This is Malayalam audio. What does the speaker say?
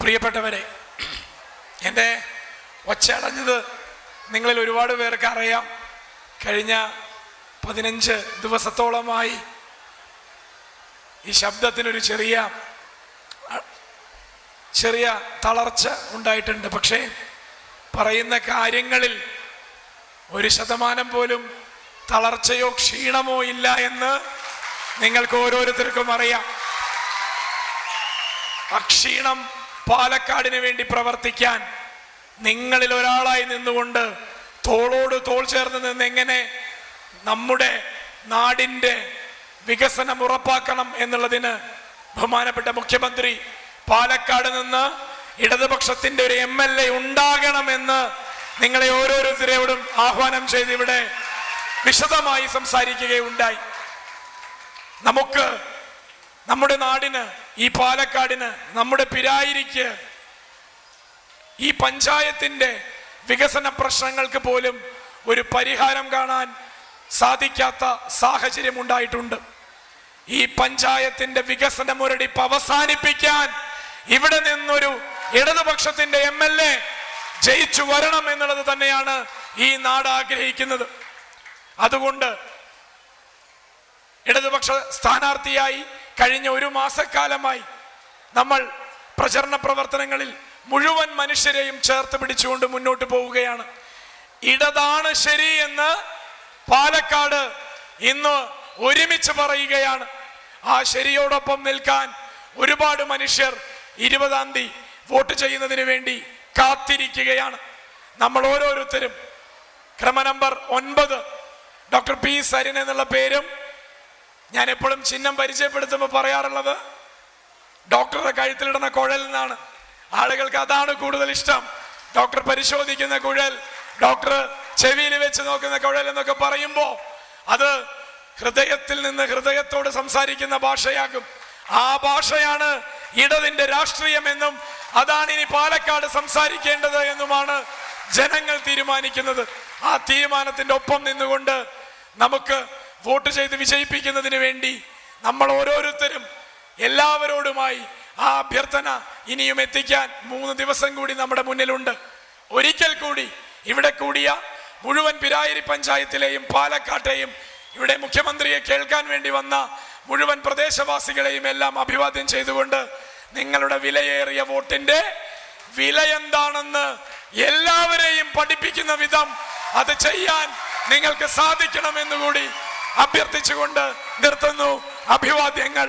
പ്രിയപ്പെട്ടവരെ എന്റെ ഒച്ചയടഞ്ഞത് നിങ്ങളിൽ ഒരുപാട് പേർക്ക് അറിയാം. കഴിഞ്ഞ പതിനഞ്ച് ദിവസത്തോളമായി ഈ ശബ്ദത്തിനൊരു ചെറിയ ചെറിയ തളർച്ച ഉണ്ടായിട്ടുണ്ട്. പക്ഷേ പറയുന്ന കാര്യങ്ങളിൽ ഒരു ശതമാനം പോലും തളർച്ചയോ ക്ഷീണമോ ഇല്ല എന്ന് നിങ്ങൾക്ക് ഓരോരുത്തർക്കും അറിയാം. അക്ഷീണം പാലക്കാടിന് വേണ്ടി പ്രവർത്തിക്കാൻ നിങ്ങളിൽ ഒരാളായി നിന്നുകൊണ്ട് തോളോട് തോൾ ചേർന്ന് നിന്ന് എങ്ങനെ നമ്മുടെ നാടിന്റെ വികസനം ഉറപ്പാക്കണം എന്നുള്ളതിന് ബഹുമാനപ്പെട്ട മുഖ്യമന്ത്രി പാലക്കാട് നിന്ന് ഇടതുപക്ഷത്തിന്റെ ഒരു എം എൽ എ ഉണ്ടാകണമെന്ന് നിങ്ങളെ ഓരോരുത്തരോടും ആഹ്വാനം ചെയ്ത് ഇവിടെ വിശദമായി സംസാരിക്കുകയുണ്ടായി. നമുക്ക് നമ്മുടെ നാടിന് ഈ പാലക്കാടിന് നമ്മുടെ പിരായിരിക്ക് ഈ പഞ്ചായത്തിന്റെ വികസന പ്രശ്നങ്ങൾക്ക് പോലും ഒരു പരിഹാരം കാണാൻ സാധിക്കാത്ത സാഹചര്യം ഉണ്ടായിട്ടുണ്ട്. ഈ പഞ്ചായത്തിന്റെ വികസന മുരടിപ്പ് അവസാനിപ്പിക്കാൻ ഇവിടെ നിന്നൊരു ഇടതുപക്ഷത്തിന്റെ എം എൽ എ ജയിച്ചു വരണം എന്നുള്ളത് തന്നെയാണ് ഈ നാട് ആഗ്രഹിക്കുന്നത്. അതുകൊണ്ട് ഇടതുപക്ഷ സ്ഥാനാർത്ഥിയായി കഴിഞ്ഞ ഒരു മാസക്കാലമായി നമ്മൾ പ്രചരണ പ്രവർത്തനങ്ങളിൽ മുഴുവൻ മനുഷ്യരെയും ചേർത്ത് പിടിച്ചുകൊണ്ട് മുന്നോട്ട് പോവുകയാണ്. ഇടതാണ് ശരി എന്ന് പാലക്കാട് ഇന്ന് ഒരുമിച്ച് പറയുകയാണ്. ആ ശരിയോടൊപ്പം നിൽക്കാൻ ഒരുപാട് മനുഷ്യർ ഇരുപതാം തീയതി വോട്ട് ചെയ്യുന്നതിന് വേണ്ടി കാത്തിരിക്കുകയാണ്. നമ്മൾ ഓരോരുത്തരും ക്രമ നമ്പർ ഒൻപത് ഡോക്ടർ പി സരിൻ എന്നുള്ള പേരും ഞാൻ എപ്പോഴും ചിഹ്നം പരിചയപ്പെടുത്തുമ്പോൾ പറയാറുള്ളത് ഡോക്ടറുടെ കഴുത്തിലിടുന്ന കുഴൽ നിന്നാണ് ആളുകൾക്ക് അതാണ് കൂടുതൽ ഇഷ്ടം. ഡോക്ടർ പരിശോധിക്കുന്ന കുഴൽ ഡോക്ടർ ചെവിയിൽ വെച്ച് നോക്കുന്ന കുഴൽ എന്നൊക്കെ പറയുമ്പോൾ അത് ഹൃദയത്തിൽ നിന്ന് ഹൃദയത്തോട് സംസാരിക്കുന്ന ഭാഷയാകും. ആ ഭാഷയാണ് ഇടതിന്റെ രാഷ്ട്രീയം എന്നും അതാണ് ഇനി പാലക്കാട് സംസാരിക്കേണ്ടത് എന്നുമാണ് ജനങ്ങൾ തീരുമാനിക്കുന്നത്. ആ തീരുമാനത്തിന്റെ ഒപ്പം നിന്നുകൊണ്ട് നമുക്ക് വോട്ട് ചെയ്ത് വിജയിപ്പിക്കുന്നതിന് വേണ്ടി നമ്മൾ ഓരോരുത്തരും എല്ലാവരോടുമായി ആ അഭ്യർത്ഥന ഇനിയും എത്തിക്കാൻ മൂന്ന് ദിവസം കൂടി നമ്മുടെ മുന്നിലുണ്ട്. ഒരിക്കൽ കൂടി ഇവിടെ കൂടിയ മുഴുവൻ പിരായിരി പഞ്ചായത്തിലെയും പാലക്കാട്ടെയും ഇവിടെ മുഖ്യമന്ത്രിയെ കേൾക്കാൻ വേണ്ടി വന്ന മുഴുവൻ പ്രദേശവാസികളെയും എല്ലാം അഭിവാദ്യം ചെയ്തുകൊണ്ട് നിങ്ങളുടെ വിലയേറിയ വോട്ടിന്റെ വില എന്താണെന്ന് എല്ലാവരെയും പഠിപ്പിക്കുന്ന വിധം അത് ചെയ്യാൻ നിങ്ങൾക്ക് സാധിക്കണമെന്നുകൂടി അഭ്യർത്ഥിച്ചുകൊണ്ട് നിർത്തുന്നു. അഭിവാദ്യങ്ങൾ